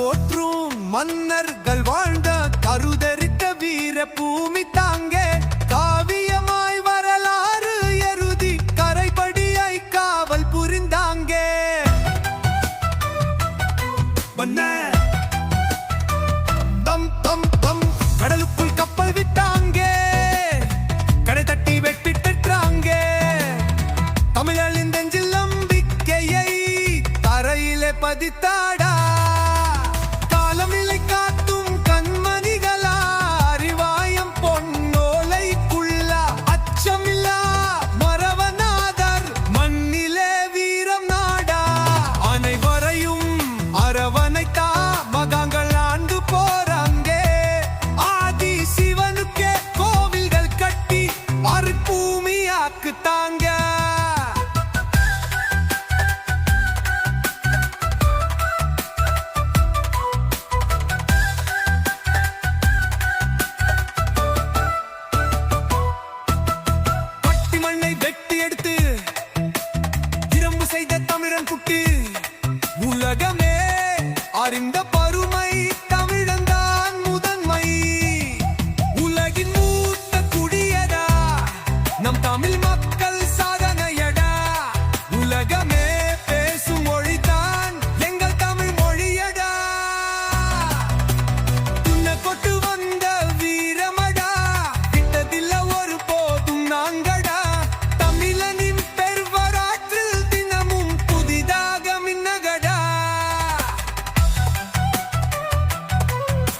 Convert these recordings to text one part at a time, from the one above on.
போற்றும் மன்னர்கள் வாழ்ந்த கருதரித்த வீர பூமி தாங்கே. காவியமாய் வரலாறு எருதி கரைபடியாய் காவல் புரிந்தாங்கே. மன்னர் தம் தம் தம். கடலுக்குள் கப்பல் விட்டாங்கே. கடை தட்டி வெட்டி பெற்றாங்கே. நம்பிக்கையை தரையிலே மண்ணை வெட்டி எடுத்து இரும்பு செய்த தமிழன் குட்டி.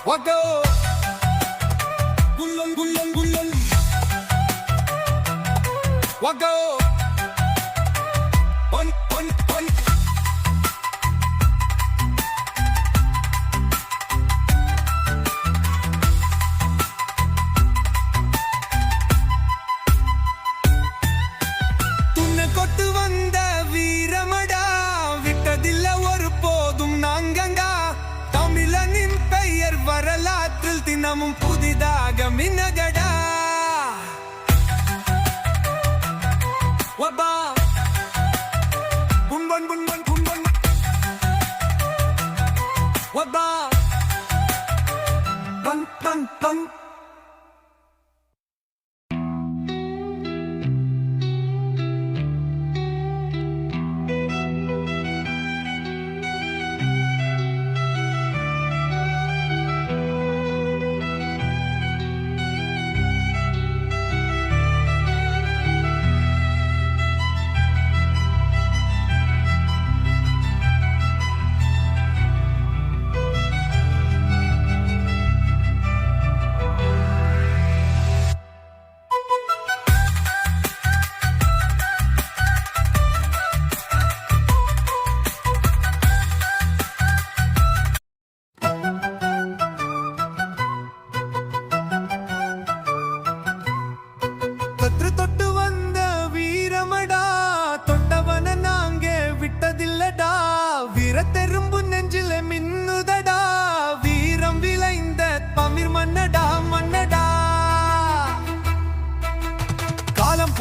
வகோ குல்லல் குல்லல் குல்லல் வகோ வரலாற்றில் புதிதாக மின்னகடா. வபா புன்பன் புன்பன் புன்பன் வபா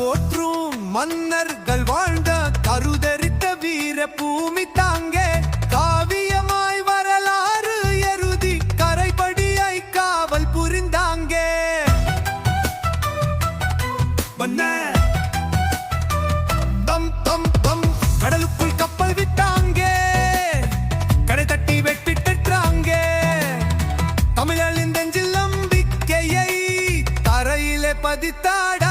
போற்றும் மன்னர்கள் வாழ்ந்த கருதரித்த வீர பூமி தாங்கே காவியமாய் வரலாறு எருதி கரைபடியை காவல் புரிந்தாங்கே. தம் தம் தம். கடலுக்குள் கப்பல் விட்டாங்கே கடை தட்டி வெட்டி பெற்றாங்கே. நம்பிக்கையை தரையிலே பதித்தாட